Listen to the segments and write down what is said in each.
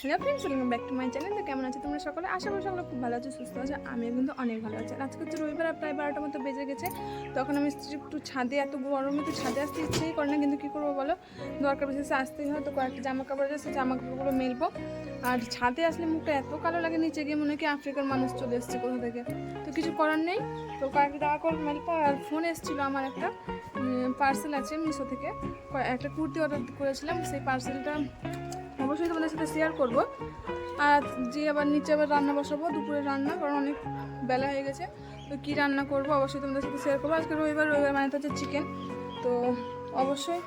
Hello friends welcome back to my channel তো কেমন আছে তোমরা সকলে? আশা করি সকলে খুব ভালো আছো, সুস্থ আছো। আমিও কিন্তু অনেক ভালো আছি। আজকে হচ্ছে রবিবার প্রায় বারোটার মতো বেজে গেছে। তখন আমি একটু ছাদে, এত গরমে তো ছাদে আসতে ইচ্ছেই করে না, কিন্তু কী করব বলো? দরকার বেশি আসতেই হয়। তো কয়েকটা জামা কাপড় আছে জামা কাপড়গুলো মেলবো। আর ছাদে আসলে মুখটা এত কালো লাগে, নিচে গিয়ে মনে কি আফ্রিকার মানুষ চলে এসছে কোথা থেকে। তো কিছু করার নেই। তো কয়েকটা জামা কাপড় মেলবো। আর ফোন এসেছিল আমার একটা পার্সেল আছে মিশো থেকে। একটা কুর্তি অর্ডার করেছিলাম। সেই পার্সেলটা অবশ্যই তোমাদের সাথে শেয়ার করব। আর যে আবার নিচে আবার রান্না বসাবো দুপুরে রান্না, কারণ অনেক বেলা হয়ে গেছে। তো কী রান্না করব অবশ্যই তোমাদের সাথে শেয়ার করব। আজকে রবিবার রবিবার মানে হচ্ছে চিকেন তো অবশ্যই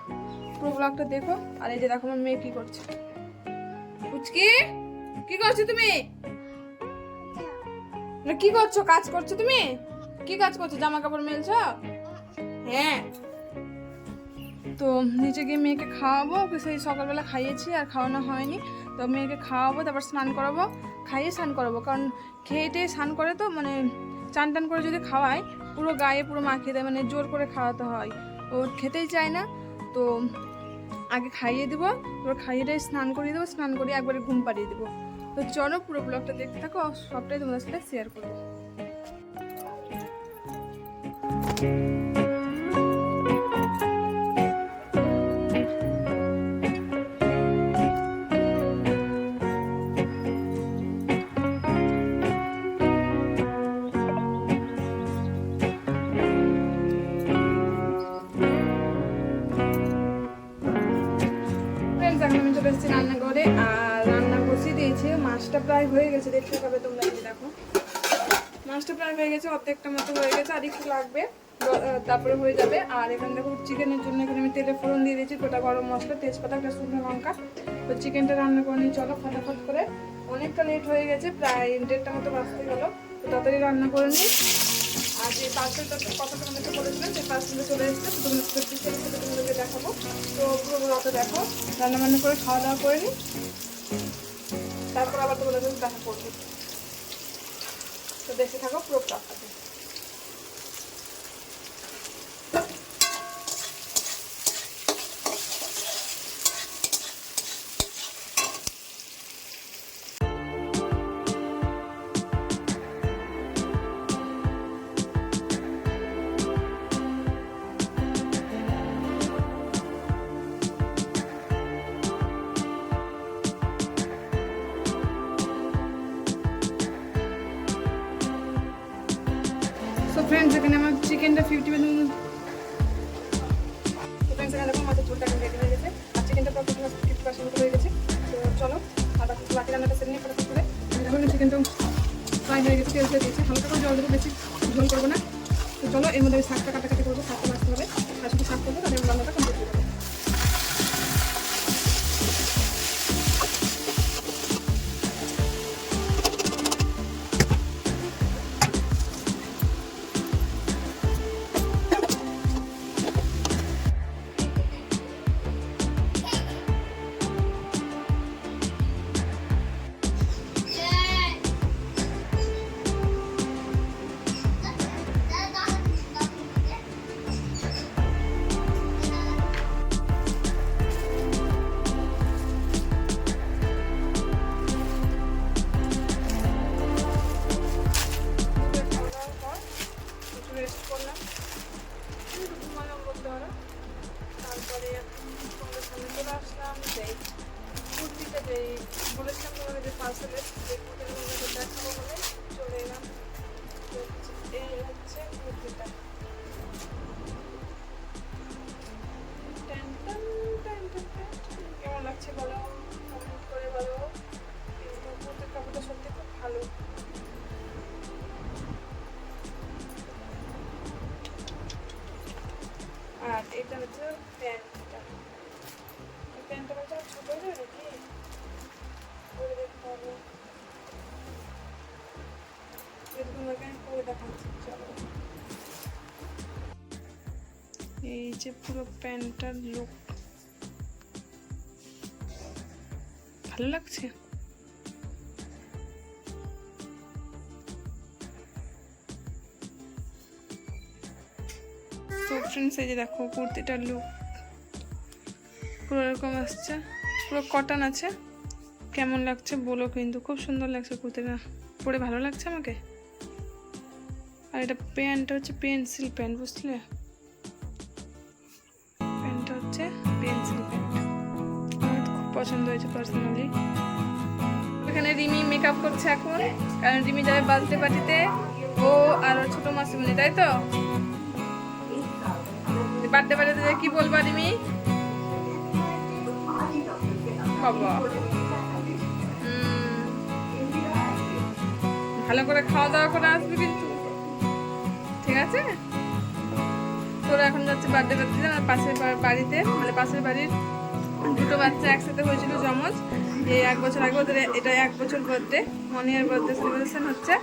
পুরো ব্লগটা দেখো। আর এই যে দেখো আমার মেয়ে কী করছে। পুচকি, কি করছ তুমি? কি করছ? কাজ করছ তুমি? কি কাজ করছ? জামা কাপড় মেলছো? হ্যাঁ। তো নিচে গিয়ে মেয়েকে খাওয়াবো, ওকে সেই সকালবেলা খাইয়েছি, আর খাওয়ানো হয়নি। তো মেয়েকে খাওয়াবো, তারপর স্নান করাবো, খাইয়ে স্নান করাবো। কারণ খেয়ে টেয়ে স্নান করে তো মানে চান টান করে যদি খাওয়াই পুরো গায়ে পুরো মাখিয়ে দেয় মানে জোর করে খাওয়াতে হয়। ও খেতেই চায় না, তো আগে খাইয়ে দেবো তারপর খাইয়ে স্নান করিয়ে দেবো, স্নান করিয়ে একবারে ঘুম পাড়িয়ে দেবো। তো চলো পুরো ব্লগটা দেখতে থাকো, সবটাই তোমাদের সাথে শেয়ার করব। মাছটা প্রায় হয়ে গেছে, দেখতে পাবে তোমরা এই দেখো। মাছটা প্রায় হয়ে গেছে, অর্ধেকটা মতো হয়ে গেছে, আর একটু লাগবে। তারপরে হয়ে যাবে। আর এখানে দেখো চিকেনের জন্য এখানে আমি তেলে ফোড়ন দিয়ে দিয়েছি, গোটা গরম মশলা, তেজপাতা, একটা শুকনো লঙ্কা। তো চিকেনটা রান্না করে নিয়ে চলো, ফটাফট করে। অনেকটা লেট হয়ে গেছে, প্রায় দেড়টা মতো বাঁচতে গেলো। তো তাড়াতাড়ি রান্না করে নিই। আর যে পার্সেলটা কথা তোমাদেরকে বলেছিলাম, সেই পার্সেলটা চলে এসেছে, তো তোমাদেরকে দেখাবো। তো পুরো রাতে দেখো রান্না বান্না করে খাওয়া দাওয়া করে নিই। তারপর আবার তোমাদের দেখা করব। তো দেখে থাকো পুরো ব্লগটাতে সো ফ্রেন্ডস এখানে আমার চিকেনটা ফিফটি পার্সেন্ট ফ্রেন্ডস এখানে দেখো আমাদের ঝোলটা রেডি হয়ে গেছে। আর চিকেনটা তো ফিফটি পার্সেন্ট হয়ে গেছে তো চলো আর বাকি রান্নাটা সেরে নিয়ে ফটাফট করে দেখো চিকেনটা ফ্রাই হয়ে গেছে, তেল দিয়েছে। হালকা করে জল দেবো, বেশি ঝোল করব না। তো চলো, এর মধ্যে আমি শাকটা কাটাকাটি এটা হচ্ছে প্যান্টটা এই প্যান্টটা ছোট হয়ে নাকি? পরে দেখতে হবে। এই যে পুরো প্যান্টটার লুক ভালো লাগছে? ফ্রেন্ডস এই দেখো, কুর্তিটার লুক পুরো এরকম আসছে। পুরো কটন আছে। কেমন লাগছে বলো কিন্তু। খুব সুন্দর লাগছে কুর্তিটা। পরে ভালো লাগছে আমাকে? আর এটা প্যান্টটা হচ্ছে পেন্সিল প্যান্ট বুঝলে? প্যান্টটা হচ্ছে পেন্সিল প্যান্ট আমার খুব পছন্দ হয়েছে পার্সোনালি এখানে রিমি মেকআপ করছে এখন। কারণ রিমি যাবে বালতে পার্টিতে ও আর ওর ছোট মাসিমণি, তাই তো? বার্থডে পার্টিতে কি বলবা রিমি বাবা। ভালো করে খাওয়া দাওয়া করে আসবে কিন্তু। ঠিক আছে? তোরা এখন যাচ্ছে বার্থডে পার্টিতে, আমার পাশের বাড়িতে মানে পাশের বাড়ির দুটো বাচ্চা একসাথে হয়েছিল জমজ এই এক বছর আগে ওদের এটা এক বছর birthday one year birthday celebration হচ্ছে।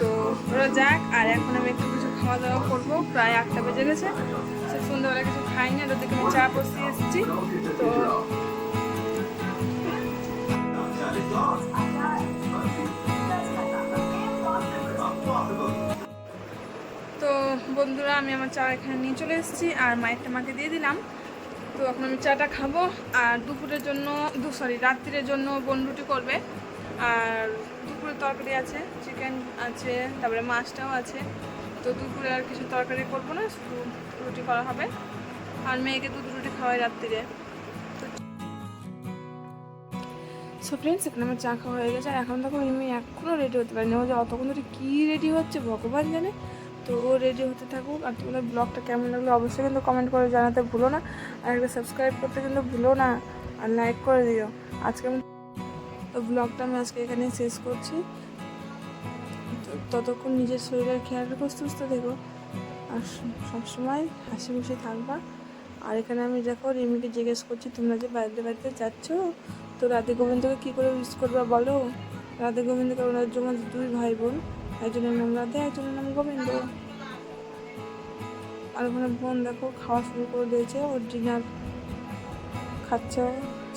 তো ওরা যাক, আর এখন আমি একটু কিছু খাওয়া দাওয়া করব। প্রায় আটটা বেজে গেছে। সন্ধ্যাবেলা কিছু খাইনি আর ওদেরকে আমি চা বসিয়ে এসেছি। তো তো বন্ধুরা, আমি আমার চা এখানে নিয়ে চলে এসেছি আর মায়েরটা মাকে দিয়ে দিলাম। তো এখন আমি চাটা খাব আর দুপুরের জন্য, দু সরি রাত্রির জন্য বোন রুটি করবে। আর দুপুরের তরকারি আছে চিকেন আছে, তারপরে মাছটাও আছে। তো দুপুরে আর কিছু তরকারি করব না, শুধু রুটি করা হবে। আর মেয়েকে দুধ রুটি খাওয়াই রাত্রিরে। সো ফ্রেন্ডস এখানে আমার চা খাওয়া হয়ে গেছে। আর এখন তখন আমি এখনও রেডি হতে পারিনি। ও যে অতক্ষণ ধরে কী রেডি হচ্ছে, ভগবান জানে। তো ও রেডি হতে থাকুক। আর তোমাদের ব্লগটা কেমন লাগল অবশ্যই কিন্তু কমেন্ট করে জানাতে ভুলো না। আর একটা সাবস্ক্রাইব করতে কিন্তু ভুলো না। আর লাইক করে দিও। আজকে আমি তো ব্লগটা আমি আজকে এখানে শেষ করছি। ততক্ষণ নিজের শরীরের খেয়াল রেখো, সুস্থ থেকো। আর সবসময় হাসি খুশি থাকবা। আর এখানে আমি দেখো রিমিকে জিজ্ঞেস করছি, তোমরা যে বাড়িতে বাড়িতে যাচ্ছ, তো রাধে গোবিন্দকে কী করে ইউজ করবা বলো? রাধে গোবিন্দকে ওনার জন্য দুই ভাই বোন একজনের নাম রাধে, একজনের নাম গোবিন্দ। আর ওখানে বোন দেখো খাওয়া শুরু করে দিয়েছে, ওর ডিনার খাচ্ছে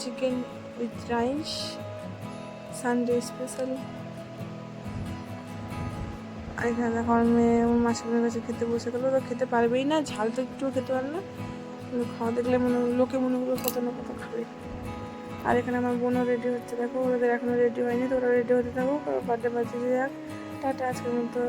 chicken with rice Sunday special এখানে আমার মেয়ে মেয়ের কাছে খেতে বসে গেলো। তো খেতে পারবেই না, ঝাল তো একটু খেতে পারে না। খাওয়া দেখলে মনে লোকে মনে করবে কত না কত খাবে। আর এখানে আমার বোনও রেডি হচ্ছে। দেখো ওদের এখনও রেডি হয়নি, তো ওরা রেডি হতে থাকুক বার্থডে বাজে যাক। টাটা, আজকের মতো।